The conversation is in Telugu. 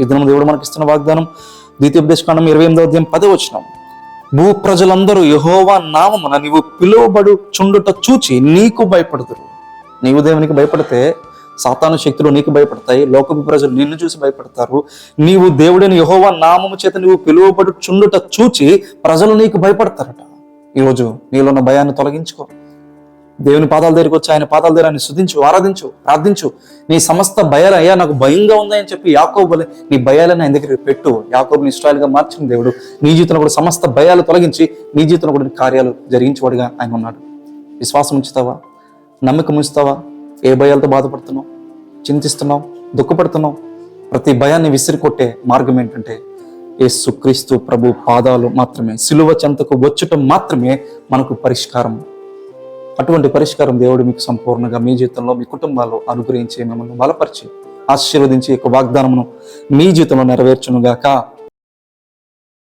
ఈ దినం దేవుడు మనకి ఇస్తున్న వాగ్దానం ద్వితీయోపదేశకాండం ఇరవై ఎనిమిదో అధ్యాయం పదే వచ్చినాం భూ ప్రజలందరూ యహోవా నామమున నీవు పిలువబడు చుండుట చూచి నీకు భయపడుతురు నీవు దేవునికి భయపడితే సాతాను శక్తులు నీకు భయపడతాయి. లోకపు ప్రజలు నిన్ను చూసి భయపడతారు. నీవు దేవుడిని యహోవా నామము చేత నీవు పిలువబడు చుండుట చూచి ప్రజలు నీకు భయపడతారట. ఈరోజు నీలో ఉన్న భయాన్ని తొలగించుకో. దేవుని పాదాల దగ్గరికి వచ్చి ఆయన పాదాల దగ్గర ఆయన శుద్ధించు ఆరాధించు ప్రార్థించు. నీ సమస్త భయాలు అయ్యా నాకు భయంగా ఉందని చెప్పి యాకోబు వలె నీ భయాలను ఆయన దగ్గర పెట్టు. యాకోబుని ఇష్టాలుగా మార్చిన దేవుడు నీ జీవితంలో కూడా సమస్త భయాలు తొలగించి నీ జీవితంలో కూడా కార్యాలు జరిగించేవాడుగా ఆయన ఉన్నాడు. విశ్వాసం ఉంచుతావా? నమ్మకం ఉంచుతావా? ఏ భయాలతో బాధపడుతున్నావు? చింతిస్తున్నావు? దుఃఖపడుతున్నావు? ప్రతి భయాన్ని విసిరికొట్టే మార్గం ఏంటంటే యేసుక్రీస్తు ప్రభు పాదాలు మాత్రమే సిలువ చెంతకు వచ్చటం మాత్రమే మనకు పరిష్కారం. అటువంటి పరిష్కారం దేవుడు మీకు సంపూర్ణంగా మీ జీవితంలో మీ కుటుంబాల్లో అనుగ్రహించి మిమ్మల్ని బలపరిచి ఆశీర్వదించి యొక్క వాగ్దానమును మీ జీవితంలో నెరవేర్చునుగాక.